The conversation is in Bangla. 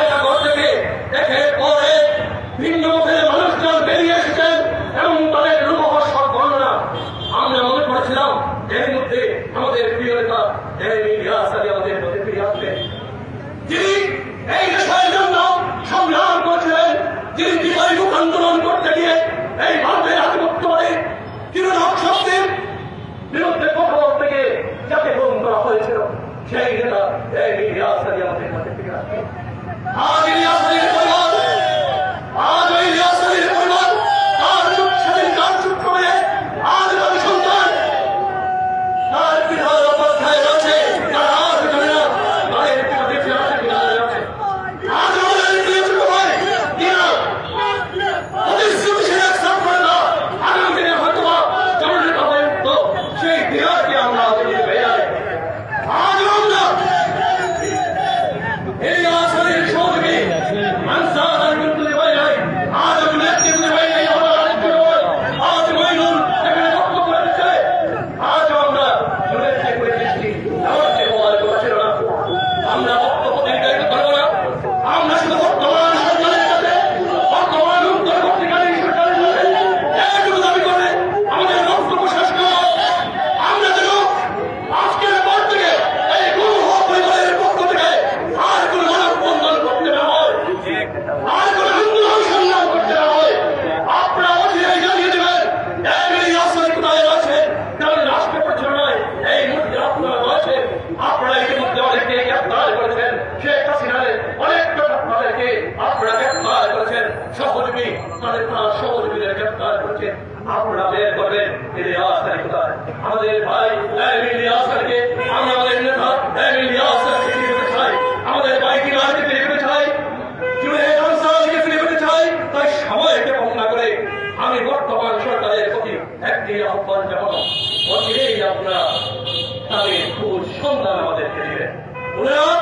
ছায়া ঘর থেকে দেখে বেরিয়ে এসেছেন এবং তাদের রূপভাষার বর্ণনা। আমরা মনে করেছিলাম, এর মধ্যে আমাদের প্রিয় নেতা আমাদের এই রিয়াজ আমাদের মধ্যে থেকে রাখবে আজ রিয়াজ পরিবার আর কোন আন্দোলন সংগ্রাম করতে না হয়। আপনারা অধীরে জানিয়ে দেবেন এই আসলে কোথায় রয়েছে? কারণ রাষ্ট্র পরিচালনায় এই মুহূর্তে আপনারা রয়েছে। আপনারা ইতিমধ্যে অনেকে গ্রেপ্তার করেছেন। শেখ হাসিনার অনেক তাদেরকে আপনারা গ্রেপ্তার করেছেন। সহযোগী, তাদের তারা সহযোগীদের গ্রেপ্তার করেছেন আপনারা বের করবেন। এদের আসলে কোথায়? আমাদের ভাই, এই আসলে দিয়ে আহ্বান জানানো অচিরেই আপনারা তাদের খুব সন্তান আমাদেরকে দিবেন। ওনারা